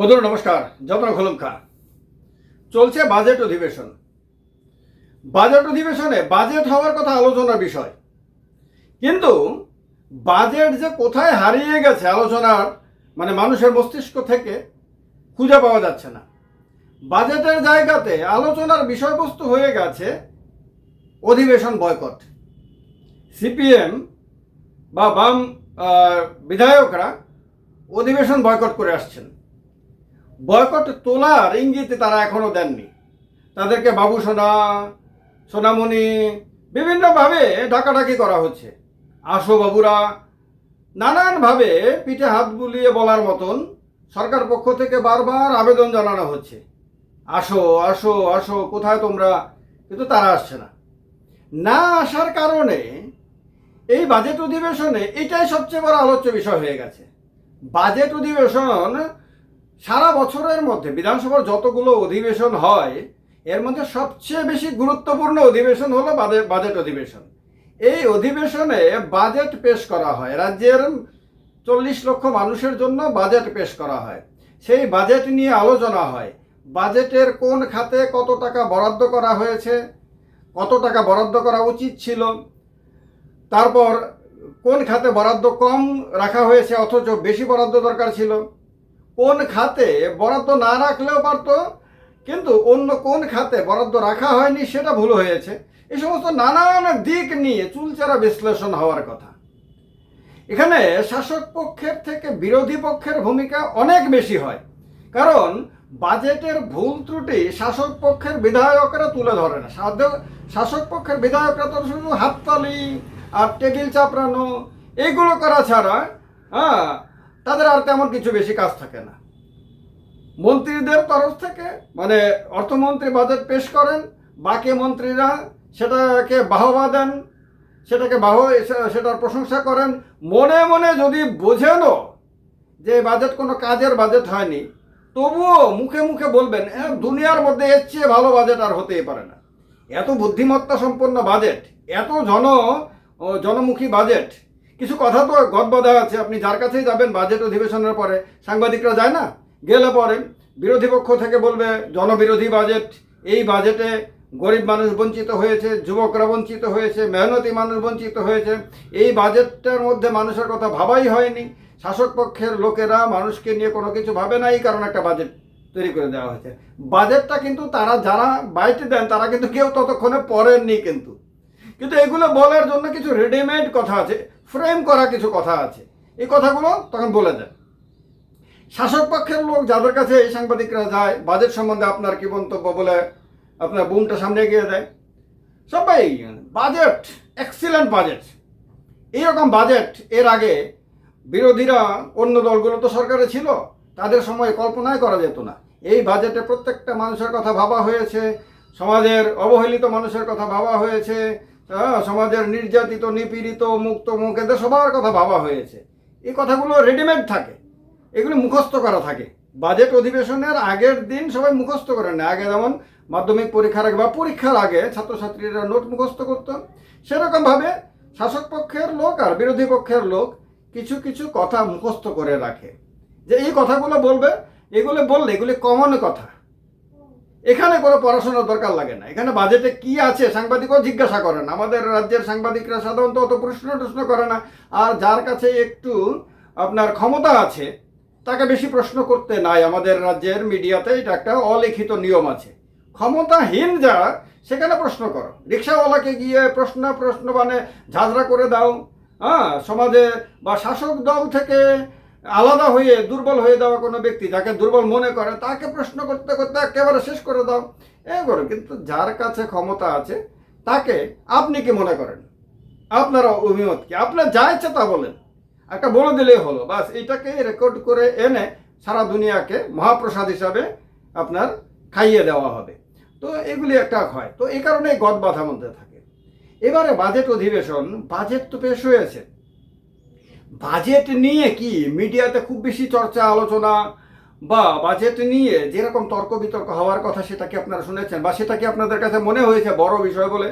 বন্ধুরা নমস্কার, যত্ন খোলম চলছে বাজেট অধিবেশন। বাজেট অধিবেশনে বাজেট হওয়ার কথা আলোচনার বিষয়। কিন্তু বাজেট যে কোথায় হারিয়ে গেছে আলোচনার মানে মানুষের মস্তিষ্ক থেকে, খুঁজে পাওয়া যাচ্ছে না। বাজেটের জায়গাতে আলোচনার বিষয়বস্তু হয়ে গেছে অধিবেশন বয়কট। সিপিএম বা বাম বিধায়করা অধিবেশন বয়কট করে আসছেন। বয়কট তোলার ইঙ্গিতে তারা এখনও দেননি। তাদেরকে বাবু সোনা, সোনামণি বিভিন্নভাবে ডাকাডাকি করা হচ্ছে। আসো বাবুরা, নানানভাবে পিঠে হাত বুলিয়ে বলার মতন সরকার পক্ষ থেকে বারবার আবেদন জানানো হচ্ছে। আসো আসো আসো, কোথায় তোমরা? কিন্তু তারা আসছে না। না আসার কারণে এই বাজেট অধিবেশনে এটাই সবচেয়ে বড় আলোচ্য বিষয় হয়ে গেছে। বাজেট অধিবেশন সারা বছরের মধ্যে বিধানসভার যতগুলো অধিবেশন হয়, এর মধ্যে সবচেয়ে বেশি গুরুত্বপূর্ণ অধিবেশন হলো বাজে- বাজেট অধিবেশন। এই অধিবেশনে বাজেট পেশ করা হয়। রাজ্যের চল্লিশ লক্ষ মানুষের জন্য বাজেট পেশ করা হয়। সেই বাজেট নিয়ে আলোচনা হয়। বাজেটের কোন খাতে কত টাকা বরাদ্দ করা হয়েছে, কত টাকা বরাদ্দ করা উচিত ছিল, তারপর কোন খাতে বরাদ্দ কম রাখা হয়েছে অথচ বেশি বরাদ্দ দরকার ছিল কোন খাতে বরাদ্দ না রাখলেও পারতো, কিন্তু অন্য কোন খাতে বরাদ্দ রাখা হয়নি সেটা ভুল হয়েছে। এই সমস্ত নানান দিক নিয়ে চুলচারা বিশ্লেষণ হওয়ার কথা। এখানে শাসক পক্ষের থেকে বিরোধী পক্ষের ভূমিকা অনেক বেশি হয়, কারণ বাজেটের ভুল ত্রুটি শাসক পক্ষের বিধায়করা তুলে ধরে না। শাসক পক্ষের বিধায়করা তো শুধু হাততালি আর টেবিল চাপড়ানো এইগুলো করা ছাড়া হ্যাঁ তাদের আর তেমন কিছু বেশি কাজ থাকে না। মন্ত্রীদের তরফ থেকে মানে অর্থমন্ত্রী বাজেট পেশ করেন বাকি মন্ত্রীরা সেটাকে বাহবা দেন সেটাকে বাহ সেটার প্রশংসা করেন। মনে মনে যদি বোঝেনও যে বাজেট কোনো কাজের বাজেট হয়নি তবুও মুখে মুখে বলবেন "এ, দুনিয়ার মধ্যে এর চেয়ে ভালো বাজেট আর হতেই পারে না। এত বুদ্ধিমত্তা সম্পন্ন বাজেট এত জন জনমুখী বাজেট কিছু কথা তো গদবাধা আছে, আপনি যার কাছেই যাবেন বাজেট অধিবেশনের পরে। সাংবাদিকরা যায় না? গেলে পরে। বিরোধী পক্ষ থেকে বলবে, জনবিরোধী বাজেট এই বাজেটে গরিব মানুষ বঞ্চিত হয়েছে, যুবকরা বঞ্চিত হয়েছে, মেহনতি মানুষ বঞ্চিত হয়েছে। এই বাজেটটার মধ্যে মানুষের কথা ভাবাই হয়নি। শাসক পক্ষের লোকেরা মানুষকে নিয়ে কোনো কিছু ভাবে না, এই কারণে একটা বাজেট তৈরি করে দেওয়া হয়েছে। বাজেটটা কিন্তু তারা যারা বাইটে দেন, তারা কিন্তু কেউ ততক্ষণে পড়েননি কিন্তু। কিন্তু এগুলো বলার জন্য কিছু রেডিমেড কথা আছে। ফ্রেম করা কিছু কথা আছে। এই কথাগুলো তখন বলে দেন। শাসক পক্ষের লোক যাদের কাছে এই সাংবাদিকরা যায় বাজেট সম্বন্ধে আপনার কি মন্তব্য বলে আপনার বুমটা সামনে এগিয়ে দেয়? সবাই বাজেট এক্সিলেন্ট বাজেট এইরকম বাজেট এর আগে বিরোধীরা অন্য দলগুলো তো সরকারে ছিল তাদের সময় কল্পনাই করা যেত না। এই বাজেটে প্রত্যেকটা মানুষের কথা ভাবা হয়েছে সমাজের অবহেলিত মানুষের কথা ভাবা হয়েছে হ্যাঁ, সমাজের নির্যাতিত, নিপীড়িত, মুক্ত মুখেদের সবার কথা ভাবা হয়েছে। এই কথাগুলো রেডিমেড থাকে। এগুলো মুখস্থ করা থাকে। বাজেট অধিবেশনের আগের দিন সবাই মুখস্থ করে নেয় আগে যেমন মাধ্যমিক পরীক্ষার আগে বা পরীক্ষার আগে ছাত্রছাত্রীরা নোট মুখস্থ করত। সেরকমভাবে শাসক পক্ষের লোক আর বিরোধী পক্ষের লোক কিছু কিছু কথা মুখস্থ করে রাখে। যে এই কথাগুলো বলবে, এগুলো বললে এগুলি কমন কথা। এখানে কোনো পড়াশোনার দরকার লাগে না। এখানে বাজেটে কি আছে সাংবাদিকও জিজ্ঞাসা করেন আমাদের রাজ্যের সাংবাদিকরা সাধারণত অত প্রশ্ন টশ্ন করে না। আর যার কাছে একটু আপনার ক্ষমতা আছে, তাকে বেশি প্রশ্ন করতে নাই আমাদের রাজ্যের মিডিয়াতে। এটা একটা অলিখিত নিয়ম আছে। ক্ষমতাহীন যারা, সেখানে প্রশ্ন করো। রিক্সাওয়ালাকে গিয়ে প্রশ্ন প্রশ্ন মানে ঝাঁঝরা করে দাও। হ্যাঁ সমাজে বা শাসক দল থেকে আলাদা হয়ে, দুর্বল হয়ে দেওয়া কোনো ব্যক্তি যাকে দুর্বল মনে করে, তাকে প্রশ্ন করতে করতে একেবারে শেষ করে দাও। এ করো কিন্তু যার কাছে ক্ষমতা আছে, তাকে আপনি কি মনে করেন? আপনার অভিমত কি? আপনার যা ইচ্ছে তা বলেন। একটা বলে দিলেই হলো। বাস এটাকে রেকর্ড করে এনে সারা দুনিয়াকে মহাপ্রসাদ হিসাবে আপনার খাইয়ে দেওয়া হবে। তো এগুলি একটা হয়। তো এই কারণে গদ বাধা মধ্যে থাকে। এবারে বাজেট অধিবেশন, বাজেট তো পেশ হয়েছে। বাজেট নিয়ে কি মিডিয়াতে খুব বেশি চর্চা, আলোচনা বা বাজেট নিয়ে যেরকম তর্ক বিতর্ক হওয়ার কথা সেটা কি আপনারা শুনেছেন বা সেটা কি আপনাদের কাছে মনে হয়েছে বড় বিষয় বলে?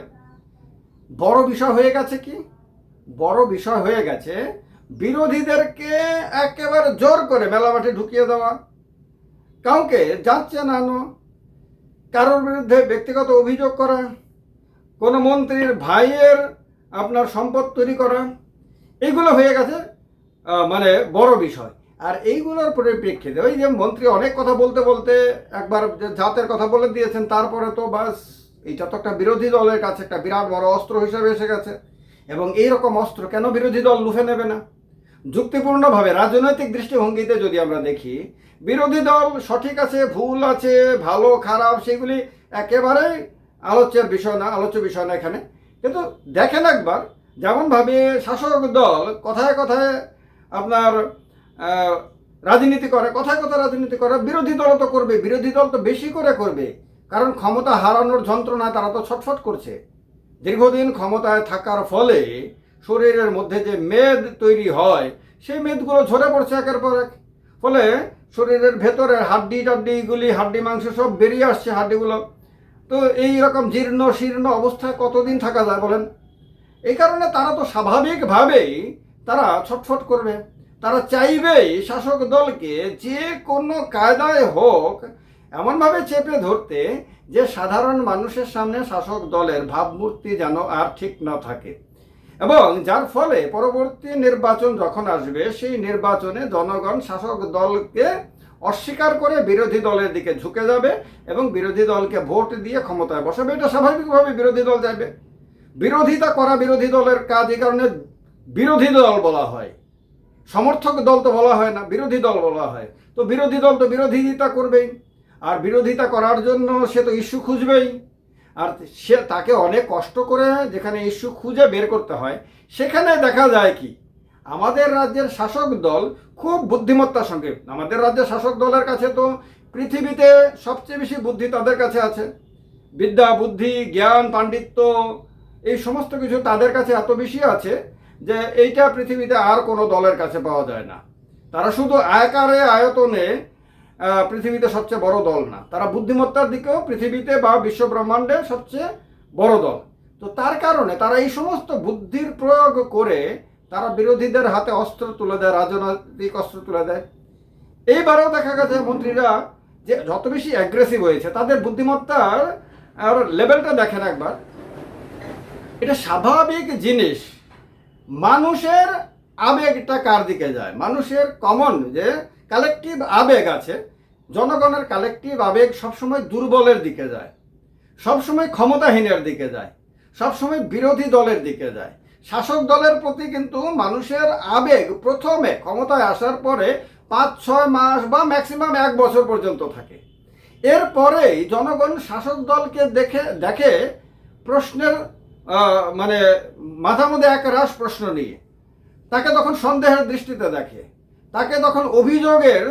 বড় বিষয় হয়ে গেছে কি? বড় বিষয় হয়ে গেছে বিরোধীদেরকে একেবারে জোর করে মেলা মাঠে ঢুকিয়ে দেওয়া। কাউকে যাচ্ছে নানো কারোর বিরুদ্ধে ব্যক্তিগত অভিযোগ করা, কোনো মন্ত্রীর ভাইয়ের আপনার সম্পদ তৈরি করা, এগুলো হয়ে গেছে মানে বড় বিষয়। আর এইগুলোর পরিপ্রেক্ষিতে ওই যে মন্ত্রী অনেক কথা বলতে বলতে একবার জাতের কথা বলে দিয়েছেন, তারপরে তো বাস এটা তো একটা বিরোধী দলের কাছে একটা বিরাট বড় অস্ত্র হিসেবে এসে গেছে। এবং এই রকম অস্ত্র কেন বিরোধী দল লুফে নেবে না? যুক্তিপূর্ণভাবে রাজনৈতিক দৃষ্টিভঙ্গিতে যদি আমরা দেখি, বিরোধী দল সঠিক আছে, ভুল আছে, ভালো, খারাপ, সেগুলি একেবারেই আলোচ্যের বিষয় না, আলোচ্য বিষয় না এখানে। কিন্তু দেখেন একবার, যেমনভাবে শাসক দল কথায় কথায় আপনার রাজনীতি করে, কথায় কথা রাজনীতি করে, বিরোধী দল তো করবে, বিরোধী দল তো বেশি করে করবে। কারণ ক্ষমতা হারানোর যন্ত্রণায় তারা তো ছটফট করছে। দীর্ঘদিন ক্ষমতায় থাকার ফলে শরীরের মধ্যে যে মেদ তৈরি হয়, সেই মেদগুলো ঝরে পড়ছে একের পর এক। ফলে শরীরের ভেতরের হাড্ডি টাড্ডিগুলি হাড্ডি, মাংস সব বেরিয়ে আসছে হাড্ডিগুলো। তো এই রকম জীর্ণ শীর্ণ অবস্থায় কতদিন থাকা যায় বলেন? এই কারণে তারা তো স্বাভাবিকভাবেই তারা ছটফট করবে। তারা চাইবেই শাসক দলকে যে কোনো কায়দায় হোক, এমনভাবে চেপে ধরতে যে সাধারণ মানুষের সামনে শাসক দলের ভাবমূর্তি যেন আর ঠিক না থাকে। এবং যার ফলে পরবর্তী নির্বাচন যখন আসবে, সেই নির্বাচনে জনগণ শাসক দলকে অস্বীকার করে বিরোধী দলের দিকে ঝুঁকে যাবে এবং বিরোধী দলকে ভোট দিয়ে ক্ষমতায় বসাবে। এটা স্বাভাবিকভাবে বিরোধী দল যাবে বিরোধিতা করা বিরোধী দলের কাজ এই কারণে বিরোধী দল বলা হয়। সমর্থক দল তো বলা হয় না, বিরোধী দল বলা হয়। তো বিরোধী দল তো বিরোধিতা করবেই। আর বিরোধিতা করার জন্য সে তো ইস্যু খুঁজবেই। আর সে তাকে অনেক কষ্ট করে যেখানে ইস্যু খুঁজে বের করতে হয়, সেখানে দেখা যায় কি, আমাদের রাজ্যের শাসক দল খুব বুদ্ধিমত্তার সঙ্গে, আমাদের রাজ্যের শাসক দলের কাছে তো পৃথিবীতে সবচেয়ে বেশি বুদ্ধি তাদের কাছে আছে। বিদ্যা, বুদ্ধি, জ্ঞান, পাণ্ডিত্য, এই সমস্ত কিছু তাদের কাছে এত বেশি আছে যে এইটা পৃথিবীতে আর কোনো দলের কাছে পাওয়া যায় না। তারা শুধু আয়কারে, আয়তনে পৃথিবীতে সবচেয়ে বড় দল না। তারা বুদ্ধিমত্তার দিকেও পৃথিবীতে বা বিশ্ব ব্রহ্মাণ্ডে সবচেয়ে বড় দল। তো তার কারণে তারা এই সমস্ত বুদ্ধির প্রয়োগ করে তারা বিরোধীদের হাতে অস্ত্র তুলে দেয়, রাজনৈতিক অস্ত্র তুলে দেয়। এইবারেও দেখা গেছে মন্ত্রীরা যে যত বেশি অ্যাগ্রেসিভ হয়েছে, তাদের বুদ্ধিমত্তার লেভেলটা দেখেন একবার। এটা স্বাভাবিক জিনিস। মানুষের আবেগটা কার দিকে যায়? মানুষের কমন যে কালেকটিভ আবেগ আছে, জনগণের কালেকটিভ আবেগ সবসময় দুর্বলের দিকে যায়, সবসময় ক্ষমতাহীনের দিকে যায়, সবসময় বিরোধী দলের দিকে যায়। শাসক দলের প্রতি কিন্তু মানুষের আবেগ প্রথমে ক্ষমতায় আসার পরে পাঁচ, ছয় মাস বা ম্যাক্সিমাম এক বছর পর্যন্ত থাকে। এরপরেই জনগণ শাসক দলকে দেখে দেখে প্রশ্নের মানে মাথার মধ্যে এক রাস প্রশ্ন নিয়ে, তাকে তখন সন্দেহের দৃষ্টিতে দেখে, তাকে তখন অভিযোগের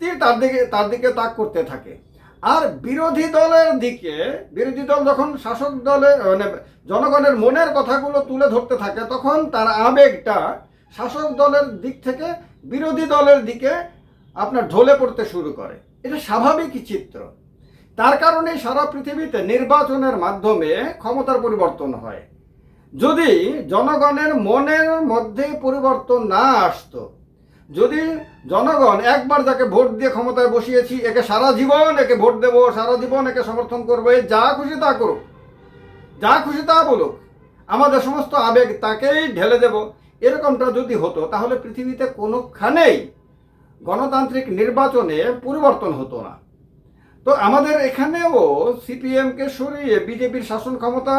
তীর তার দিকে তার দিকে তাক করতে থাকে। আর বিরোধী দলের দিকে, বিরোধী দল যখন শাসক দলের মানে জনগণের মনের কথাগুলো তুলে ধরতে থাকে, তখন তার আবেগটা শাসক দলের দিক থেকে বিরোধী দলের দিকে আপনার ঢলে পড়তে শুরু করে। এটা স্বাভাবিক চিত্র। তার কারণে সারা পৃথিবীতে নির্বাচনের মাধ্যমে ক্ষমতার পরিবর্তন হয়। যদি জনগণের মনের মধ্যে পরিবর্তন না আসতো, যদি জনগণ একবার যাকে ভোট দিয়ে ক্ষমতায় বসিয়েছি, একে সারা জীবন একে ভোট দেব, সারা জীবন একে সমর্থন করব যা খুশি তা করুক, যা খুশি তা বলুক, আমাদের সমস্ত আবেগ তাকেই ঢেলে দেব। এরকমটা যদি হতো, তাহলে পৃথিবীতে কোনোখানেই গণতান্ত্রিক নির্বাচনে পরিবর্তন হতো না। তো আমাদের এখানেও সিপিএমকে সরিয়ে বিজেপির শাসন ক্ষমতা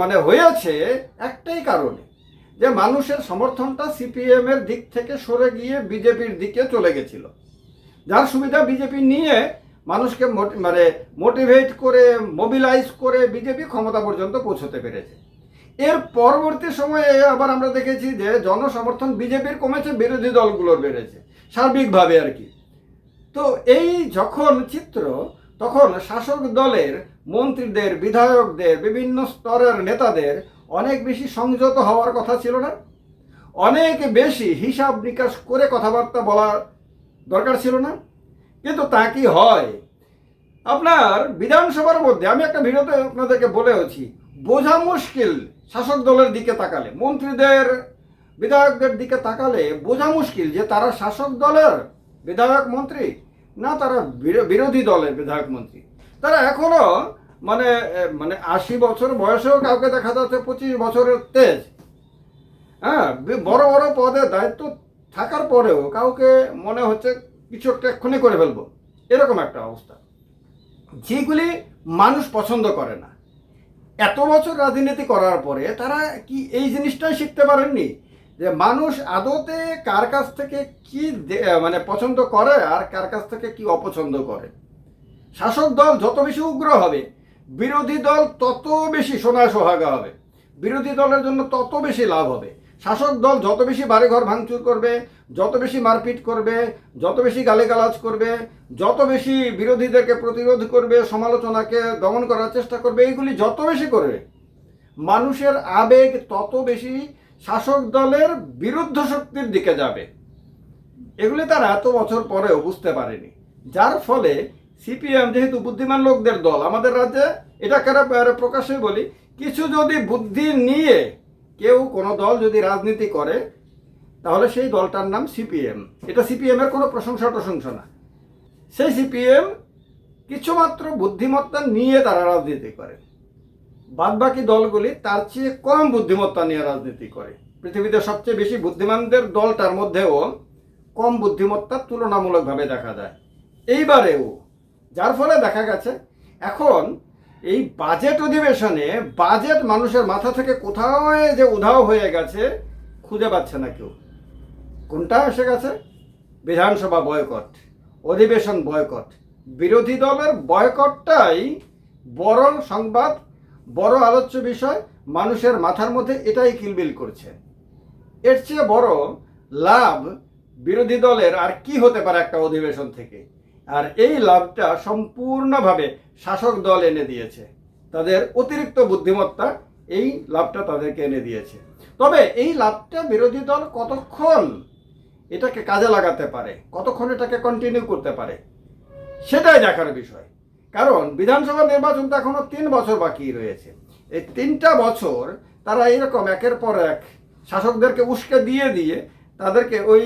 মানে হয়েছে একটাই কারণে, যে মানুষের সমর্থনটা সিপিএম এর দিক থেকে সরে গিয়ে বিজেপির দিকে চলে গেছিল। যার সুবিধা বিজেপি নিয়ে মানুষকে মানে মোটিভেট করে মোবিলাইজ করে বিজেপি ক্ষমতা পর্যন্ত পৌঁছতে পেরেছে। এর পরবর্তী সময়ে আবার আমরা দেখেছি যে জনসমর্থন বিজেপির কমেছে, বিরোধী দলগুলোর বেড়েছে, সার্বিকভাবে আর কি। তো এই যখন চিত্র, তখন শাসক দলের মন্ত্রীদের, বিধায়কদের, বিভিন্ন স্তরের নেতাদের অনেক বেশি সংযত হওয়ার কথা ছিল না? অনেক বেশি হিসাব নিকাশ করে কথাবার্তা বলার দরকার ছিল না? কিন্তু তা কি হয়? আপনার বিধানসভার মধ্যে, আমি একটা ভিডিওতে আপনাদেরকে বলেওছি, বোঝা মুশকিল শাসক দলের দিকে তাকালে, মন্ত্রীদের, বিধায়কদের দিকে তাকালে বোঝা মুশকিল যে তারা শাসক দলের বিধায়ক মন্ত্রী? না, তারা বিরো- বিরোধী দলের বিধায়ক মন্ত্রী। তারা এখনও মানে মানে আশি বছর বয়সেও কাউকে দেখা যাচ্ছে পঁচিশ বছরের তেজ। হ্যাঁ বড় বড় পদে দায়িত্ব থাকার পরেও কাউকে মনে হচ্ছে কিছু একটা এক্ষুনি করে ফেলব। এরকম একটা অবস্থা। যেগুলি মানুষ পছন্দ করে না। এত বছর রাজনীতি করার পরে তারা কি এই জিনিসটাই শিখতে পারেননি? যে মানুষ আদতে কার কাছ থেকে কি মানে পছন্দ করে আর কার কাছ থেকে কি অপছন্দ করে? শাসক দল যত বেশি উগ্র হবে, বিরোধী দল তত বেশি সোনা সোহাগা হবে। বিরোধী দলের জন্য তত বেশি লাভ হবে। শাসক দল যত বেশি বাড়িঘর ভাঙচুর করবে, যত বেশি মারপিট করবে, যত বেশি গালিগালাজ করবে, যত বেশি বিরোধীদেরকে প্রতিরোধ করবে, সমালোচনাকে দমন করার চেষ্টা করবে, এইগুলি যত বেশি করবে, মানুষের আবেগ তত বেশি শাসক দলের বিরুদ্ধ শক্তির দিকে যাবে। এগুলি তারা এত বছর পরেও বুঝতে পারেনি। যার ফলে সিপিএম যেহেতু বুদ্ধিমান লোকদের দল, আমাদের রাজ্যে এটা কারা প্রকাশে বলি, কিছু যদি বুদ্ধি নিয়ে কেউ কোনো দল যদি রাজনীতি করে, তাহলে সেই দলটার নাম সিপিএম। এটা সিপিএম এর কোনো প্রশংসা প্রশংসা না। সেই সিপিএম কিছুমাত্র বুদ্ধিমত্তা নিয়ে তারা রাজনীতি করে। বাদবাকি দলগুলি তার চেয়ে কম বুদ্ধিমত্তা নিয়ে রাজনীতি করে। পৃথিবীতে সবচেয়ে বেশি বুদ্ধিমানদের দলটার মধ্যেও কম বুদ্ধিমত্তা তুলনামূলকভাবে দেখা যায়। এইবারেও, যার ফলে দেখা গেছে, এখন এই বাজেট অধিবেশনে বাজেট মানুষের মাথা থেকে কোথাও যে উধাও হয়ে গেছে খুঁজে পাচ্ছে না কেউ। কোনটা এসে গেছে? বিধানসভা বয়কট, অধিবেশন বয়কট। বিরোধী দলের বয়কটটাই বড় সংবাদ বড় আলোচ্য বিষয়, মানুষের মাথার মধ্যে এটাই কিলবিল করছে। এর চেয়ে বড় লাভ বিরোধী দলের আর কি হতে পারে একটা অধিবেশন থেকে? আর এই লাভটা সম্পূর্ণভাবে শাসক দল এনে দিয়েছে। তাদের অতিরিক্ত বুদ্ধিমত্তা এই লাভটা তাদেরকে এনে দিয়েছে। তবে এই লাভটা বিরোধী দল কতক্ষণ এটাকে কাজে লাগাতে পারে? কতক্ষণ এটাকে কন্টিনিউ করতে পারে? সেটাই দেখার বিষয়। কারণ বিধানসভা নির্বাচন তো এখনও তিন বছর বাকি রয়েছে। এই তিনটা বছর তারা এরকম একের পর এক শাসকদেরকে উস্কে দিয়ে দিয়ে তাদেরকে ওই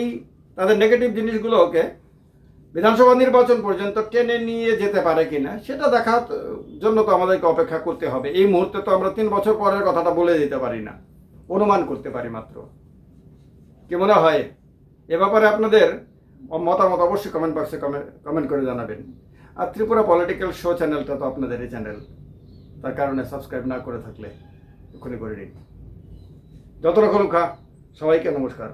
তাদের নেগেটিভ জিনিসগুলোকে বিধানসভা নির্বাচন পর্যন্ত টেনে নিয়ে যেতে পারে কিনা, সেটা দেখার জন্য তো আমাদেরকে অপেক্ষা করতে হবে। এই মুহূর্তে তো আমরা তিন বছর পরের কথাটা বলে দিতে পারি না, অনুমান করতে পারি মাত্র। কি মনে হয়? এ ব্যাপারে আপনাদের মতামত অবশ্যই কমেন্ট বক্সে কমেন্ট করে জানাবেন। আর ত্রিপুরা পলিটিক্যাল শো চ্যানেলটা তো আপনাদের এই চ্যানেল। তার কারণে সাবস্ক্রাইব না করে থাকলে এক্ষুনি করে নিন যত রকম খা, সবাইকে নমস্কার।